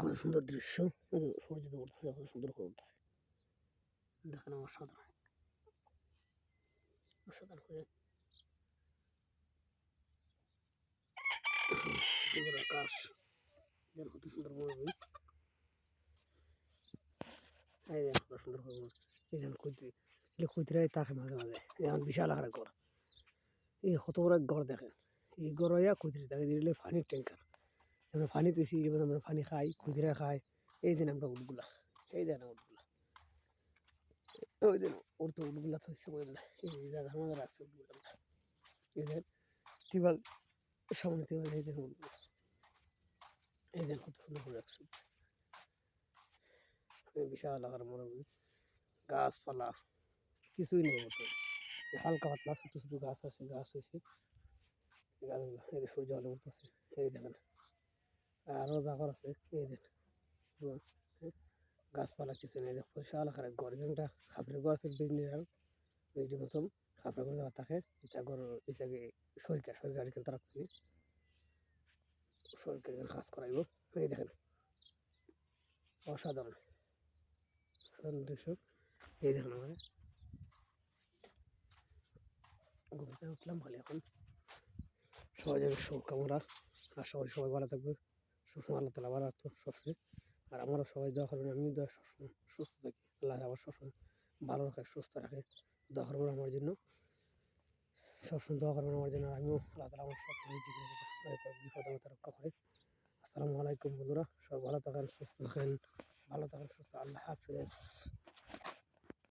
কত সুন্দর দৃশ্য। সূর্য উঠতেছে, কত সুন্দর করে উঠতেছে। দেখেন অসাধারণ অসাধারণ করে। সুন্দর আকাশ। কত সুন্দর এই কত সুন্দর মরুভূমি। এখানে কুইতি এগুলো থাকে মাঝে মাঝে। এখন বিশাল আকারের ঘর। এই এক ঘর দেখেন। এই হইয়া কুইতিরি থাকে দিলে পানির ট্যাঙ্কার আমরা পানি তুইছি যেমন আমরা পানি খাই কুইতিরা খাই এই দিন আমরা উটগুলা এই দেন উটগুলা ওই দিন ওর তো উটগুলা থইছে বললা এই জায়গার মধ্যে রাখছে উটগুলা এই দেন তিবাল সামনে তিবাল এই দেন উটগুলা এই দিন কত সুন্দর করে রাখছে বিশাল আকার মরুভূমি গাছপালা কিছুই নেই মতো হালকা পাতলা ছোটো ছোটো গাছ আছে গাছ হয়েছে গাছগুলো এই সূর্য আলো উঠতেছে এই দেখেন আরও জাগর আছে এই দেখ। হ্যাঁ, গাছপালা কিছু নেই দেখ বিশাল আকারের ঘর। এখানটা খাপড়ের ঘর আছে বিজনেস এই মতন খাপড়ের ঘর যাওয়া থাকে এটা ঘর এটাকে সরকার সরকার তারা রাখছে সরকার কাজ করাইব। এই দেখেন অসাধারণ। অসাধারণ দৃশ্য। এই দেখেন আমার। ঘুমতে উঠলাম ভালো এখন। সবাই যাবে শুভকামনা। আর সবাই সবাই ভালো থাকবে। সবসময় আল্লাহ তালা ভালো রাখতো সবসময়। আর আমারও সবাই দোয়া করবেন আমি দোয়া সবসময় সুস্থ থাকি। আল্লাহ আমার সবসময় ভালো রাখে, সুস্থ রাখে। দোয়া করবেন আমার জন্য। সবসময় দোয়া করবেন আমার জন্য। আমিও আল্লাহ তালা আমার সবসময় বিপদ আমাকে রক্ষা করে। আসসালামু আলাইকুম বন্ধুরা, সবাই ভালো থাকেন, সুস্থ থাকেন। ভালো থাকেন, সুস্থ আল্লাহ হাফেজ।